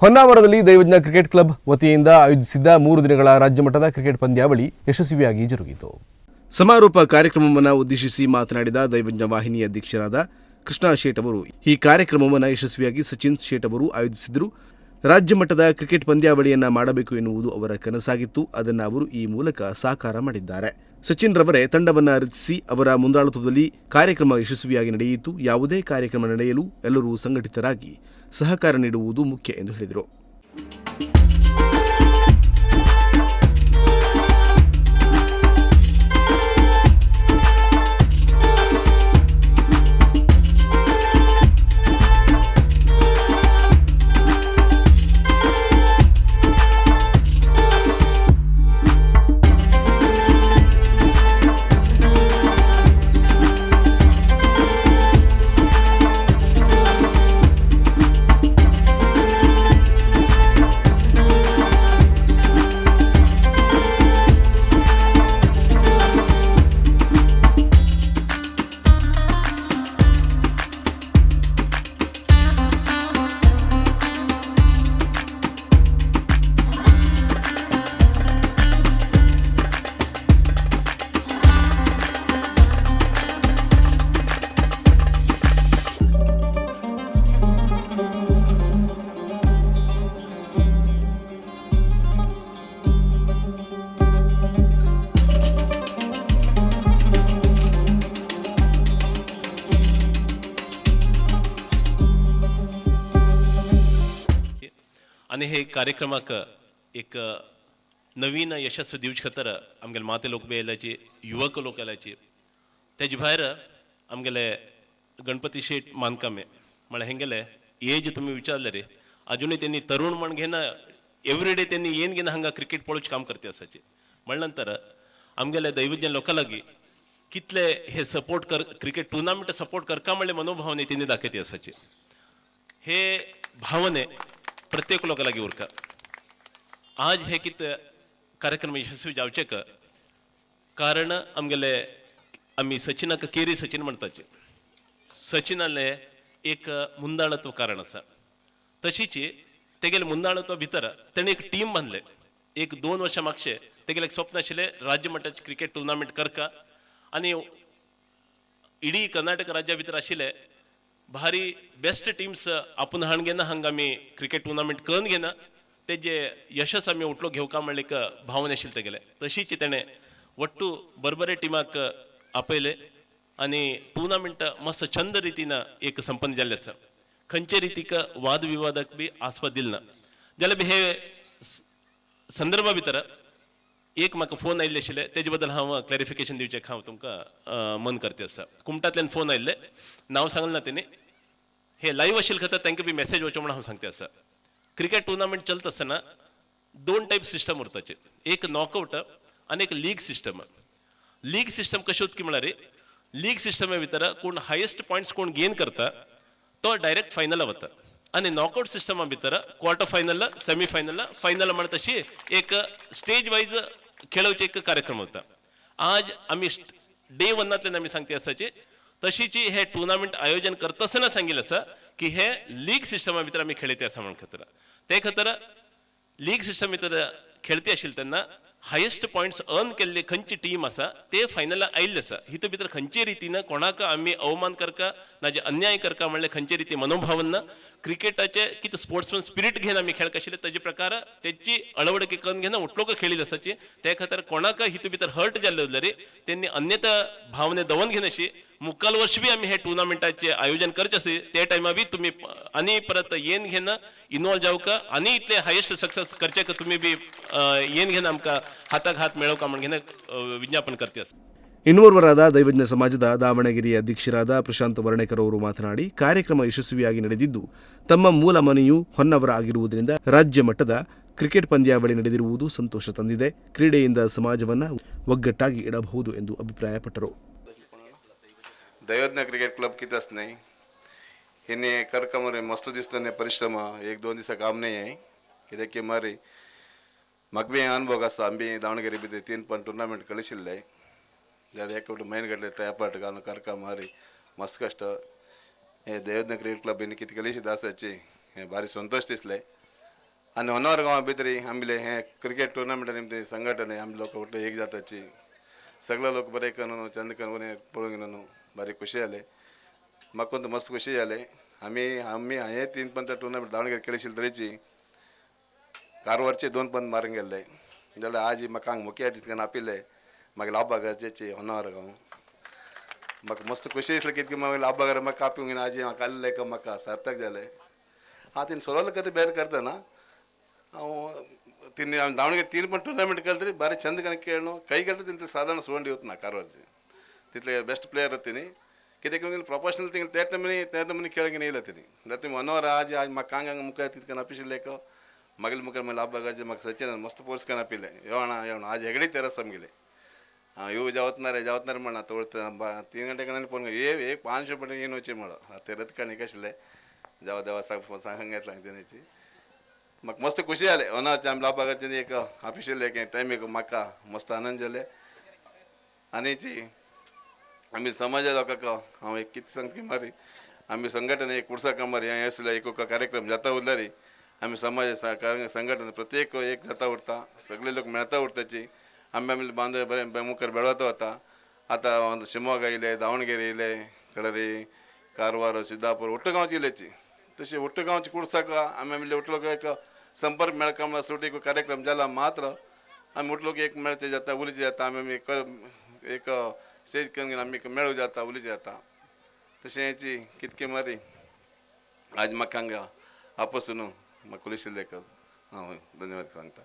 ಹೊನ್ನಾವರದಲ್ಲಿ ದೈವಜ್ಞ cricket club ವತಿಯಿಂದ ಆಯೋಜಿಸಿದ್ದ ಮೂರು ದಿನಗಳ ರಾಜ್ಯ ಮಟ್ಟದ ಕ್ರಿಕೆಟ್ ಪಂದ್ಯಾವಳಿ ಯಶಸ್ವಿಯಾಗಿ ಜರುಗಿತು. ಸಮಾರೋಪ ಕಾರ್ಯಕ್ರಮವನ್ನು ಉದ್ದೇಶಿಸಿ ಮಾತನಾಡಿದ ದೈವಜ್ಞ ವಾಹಿನಿ ಅಧ್ಯಕ್ಷರಾದ ಕೃಷ್ಣ ಶೇಟ್ ಅವರು, ಈ ಕಾರ್ಯಕ್ರಮವನ್ನು ಯಶಸ್ವಿಯಾಗಿ ಸಚಿನ್ ಶೇಟ್ ಅವರು ಆಯೋಜಿಸಿದರು. ರಾಜ್ಯ ಮಟ್ಟದ ಕ್ರಿಕೆಟ್ ಪಂದ್ಯಾವಳಿಯನ್ನ ಮಾಡಬೇಕು ಎನ್ನುವುದು ಅವರ ಕನಸಾಗಿತ್ತು. ಅದನ್ನು ಅವರು ಈ ಮೂಲಕ ಸಾಕಾರ ಮಾಡಿದ್ದಾರೆ. ಸಚಿನ್ ರವರೇ ತಂಡವನ್ನು ರಚಿಸಿ ಅವರ ಮುಂದಾಳತ್ವದಲ್ಲಿ ಕಾರ್ಯಕ್ರಮ ಯಶಸ್ವಿಯಾಗಿ ನಡೆಯಿತು. ಯಾವುದೇ ಕಾರ್ಯಕ್ರಮ ನಡೆಯಲು ಎಲ್ಲರೂ ಸಂಘಟಿತರಾಗಿ ಸಹಕಾರ ನೀಡುವುದು ಮುಖ್ಯ ಎಂದು ಹೇಳಿದರು. आणि हे कार्यक्रमाक एक नवीन यशस्वी दिवचे खातर आमगेले माते लोक बी येयल्याचे युवक लोक येयल्याचे. तेजे भायर आमगेले गणपती शेट मानकामे. म्हळ्यार हेंगेले एज तुमी विचारले रे अजुनूय त्यांनी तरुण म्हण घेना एवरीडे त्यांनी येन घेना हांगा क्रिकेट पळोवचे काम करते आसाचे म्हळ्या नंतर आमगेले दैवज्ञ लोकां लागीं कितले हे सपोर्ट कर क्रिकेट टुर्नामेंट सपोर्ट करका म्हणले मनोभावने त्यांनी दाखयते आसाचे हे भावने प्रत्येक लोकां लागीं उरका. आज हे कित कार्यक्रम यशस्वी जावचेक कारण आमगेले आमी सचिनाक केरी सचिन म्हणटाचे सचिनाले एक मुंदाळत्व कारण आसा. तशीच तेगेले मुंदाणत्व भितर तेणे एक टीम बांदले एक दोन वर्सां मागशे तेगेले एक स्वप्न आशिल्लें राज्यमटाचे क्रिकेट टुर्नामेंट करका. आनी इडी कर्नाटक राज्या भितर आशिल्ले भारी बेस्ट टिम्स आपूण हाण घेना हांगा आमी क्रिकेट टुर्नामेंट करून घेना तेजे यशस आमी उठलो घेवका म्हणले एक भावना आशिल्ली तेगेले तशीच तेणें ಒಟ್ಟು बरबरे टिमाक आपयले आनी टुर्नामेंट मस्त छंद रितीन एक संपन्न जाल्लें आसा खंयचे रितीक वाद विवादाक बी आस्पाद दिल ना जाल्यार बी हे स- संदर्भा भितर एक म्हाका फोन आयिल्ले आशिल्ले तेजे बद्दल हांव क्लॅरिफिकेशन दिवचें हांव तुमकां मन करते आसा. कुमटांतल्यान फोन आयिल्ले नांव सांगलें ना तेणी हे लाईव्ह आशिल्ले खातीर तांकां बी मॅसेज वचो म्हणून हांव सांगते आसा. क्रिकेट टुर्नामेंट चलता आसतना दोन टायप सिस्टम उरताचे. एक नॉकआउट आनी एक लीग सिस्टम लीग सिस्टम कशें उरता की म्हळ्यार लीग सिस्टमा भितर कोण हायेस्ट पॉयंट्स कोण गेन करता तो डायरेक्ट फायनला वता. आनी नॉकआउट सिस्टमा भितर quarter final semi final final म्हण तशी एक स्टेज वायज खेळवचे एक कार्यक्रम होता. आज आम्ही डे वनातल्यानं आम्ही सांगते असायचे तशीची हे टुर्नामेंट आयोजन करत असताना सांगिल्लें असं की हे लीग सिस्टमा भितर आम्ही खेळते असं म्हणून खतर. ते खतर लीग सिस्टम भितर खेळते असेल त्यांना हायेस्ट पॉयंट्स अर्न केल्ले खंयची टीम आसा ते फायनलाक आयिल्ले आसा हितू भितर खंयचे रितीन कोणाक आमी अवमान करका नाजे अन्याय करका म्हणले खंयचे रिती मनोभावन ना क्रिकेटाचे कितें स्पोर्ट्समॅन स्पिरीट घेवन आमी खेळक आशिल्ले ताजे प्रकार तेची अळवडकी करून घेवन उठलोक खेळिल्ले आसाची ते खातीर कोणाक हितू भितर हर्ट जाल्ले उरले तेणी अन्यथा भावने दवन घेवन अशी मुखाल वर्ष बी आमी हे टुर्नामेंटाचे आयोजन करचे असे ते टायमा बी तुम्ही आनी परत येन घेन इनवॉल्व जावका आनी इतले हायेस्ट सक्सेस करचे का तुम्ही बी अं, येन घेन आमकां हाताक हात मेळवका म्हण घेन अं, विज्ञापन करते आसा ಇನ್ನೋರ್ವರಾದ ದೈವಜ್ಞ ಸಮಾಜದ ದಾವಣಗೆರೆ ಅಧ್ಯಕ್ಷರಾದ ಪ್ರಶಾಂತ್ ವರ್ಣೇಕರ್ ಅವರು ಮಾತನಾಡಿ ಕಾರ್ಯಕ್ರಮ ಯಶಸ್ವಿಯಾಗಿ ನಡೆದಿದ್ದು ತಮ್ಮ ಮೂಲ ಮನೆಯು ಹೊನ್ನವರ ಆಗಿರುವುದರಿಂದ ರಾಜ್ಯ ಮಟ್ಟದ ಕ್ರಿಕೆಟ್ ಪಂದ್ಯಾವಳಿ ನಡೆದಿರುವುದು ಸಂತೋಷ ತಂದಿದೆ ಕ್ರೀಡೆಯಿಂದ ಸಮಾಜವನ್ನು ಒಗ್ಗಟ್ಟಾಗಿ ಇಡಬಹುದು ಎಂದು ಅಭಿಪ್ರಾಯಪಟ್ಟರು दैवज्ञ क्रिकेट क्लब कितें आसता हिने कार्यक्रम रे मस्त दिसता न्ही परिश्रम एक दोन दिसा काम नाही आहे कित्याक की मारी म्हाका बी अनुभव आसा आमी दावणगिरी भितर तीन पण टुर्नामेंट कळशिल्ले जाल्यार एक मैन घडले ट्रॅपाट घालून कार्यक्रम मारी मस्त कश्ट हे दैवज्ञ क्रिकेट क्लब हिने कितें केलेशी आसाची हे भारी संतोष दिसले आणि होणार गांवा भितर आमले हे क्रिकेट टुर्नामेंट निमते संघटने आमी लोक एक जाताची सगळे लोक बरे करून चंद करून पळून गेलो बारीक खुशी जाले म्हाका पण मस्त खुशी जाले आम्ही आम्ही हे तीन पंत टुर्नामेंट दावणगेर खेळशील तरेची कारवारचे दोन पंत मारून गेल्ले जाल्यार आज म्हाका हांगा मुख्य तितल्यान आपिल्ले म्हाका लावपा गरजेचे होणार गांव म्हाका मस्त खुशी दिसली कितके म्हाका लावपा गर म्हाका कापूंक घेवन आज म्हाका आल्ले का म्हाका सार्थक जालें हांव तिने सोलवलं कधी करता करतना हांव तिने दावणगेर तीन पण टुर्नामेंट केलं तरी छंद चंद कन खेळणो काही केलं तिने साधारण सोडून येवत ना कारवारचे तितले बेस्ट प्लेयर तिने कितें करून प्रोफेशनल तिंग त्या तमनी त्या तमनी खेळ घेवन येयला तिने जाल्यार मनोहर आज आज म्हाका कांग मुखार तितकन आपिशिल्ले को मागील मुखार मागीर लाभ बागाचे म्हाका सचिन मस्त पोस्ट करून आपिल्ले येवणा येवणा आज हेगडी तेरस आमगेले हांव येऊ जावतनारे जावतनारे म्हणा तोळत तीन गंटे कणांनी फोन ये एक पांचशे पण येवन वचे म्हणो ते रथ कणी कशले जावं देवा सांग फोन सांग घेतला तेणेची मस्त खुशी जाले अनाच आमी लावपाक एक ऑफिशियल एक आमी समाजा लोकांक हांव एक कितें सांगता की मारी? आमी संघटन एक पुरसा कामारी हें आसलें एक कार्यक्रम जाता उरल्यारी आमी समाज संघटना प्रत्येक एक जाता उरता. सगळे लोक मेळता उरताची. आमी आमी बांदव बरें मुखार बेळवता वता आतां शिमोगा येयले दावणगेरे येयले कडरे कारवार सिद्धापूर उट्टगांवची येयलेची. तशी उट्टगांवची कुर्साक आमी आमी उठलो एक संपर्क मेळकाम सुटी एक कार्यक्रम जाला मात्र आमी उठलो की एक मेळचे जाता उलचे जाता. आमी एक शेत करून आमी मेळू जाता उलचे जाता. तशें हेची कितके मारी. आज म्हाका हांगा आपसून म्हाका उलयशिल्ले हांव धन्यवाद सांगता.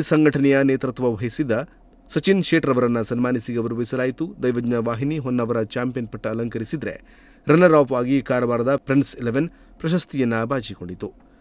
ಸಂಘಟನೆಯ ನೇತೃತ್ವ ವಹಿಸಿದ ಸಚಿನ್ ಶೇಟ್ ರವರನ್ನು ಸನ್ಮಾನಿಸಿ ಗೌರವಿಸಲಾಯಿತು. ದೈವಜ್ಞ ವಾಹಿನಿ ಹೊನ್ನವರ ಚಾಂಪಿಯನ್ ಪಟ್ಟ ಅಲಂಕರಿಸಿದ್ರೆ ರನ್ನರ್ ಆಫ್ ಆಗಿ ಕಾರವಾರದ ಫ್ರೆಂಡ್ಸ್ ಇಲೆವೆನ್ ಪ್ರಶಸ್ತಿಯನ್ನ ಬಾಚಿಕೊಂಡಿತು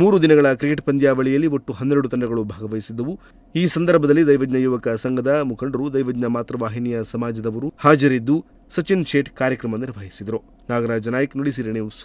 ಮೂರು ದಿನಗಳ ಕ್ರಿಕೆಟ್ ಪಂದ್ಯಾವಳಿಯಲ್ಲಿ ಒಟ್ಟು ಹನ್ನೆರಡು ತಂಡಗಳು ಭಾಗವಹಿಸಿದ್ದವು. ಈ ಸಂದರ್ಭದಲ್ಲಿ ದೈವಜ್ಞ ಯುವಕ ಸಂಘದ ಮುಖಂಡರು, ದೈವಜ್ಞ ಮಾತೃವಾಹಿನಿಯ ಸಮಾಜದವರು ಹಾಜರಿದ್ದು ಸಚಿನ್ ಶೇಟ್ ಕಾರ್ಯಕ್ರಮ ನಿರ್ವಹಿಸಿದರು. ನಾಗರಾಜ ನಾಯ್ಕ್, ನುಡಿಸಿರಿ ನ್ಯೂಸ್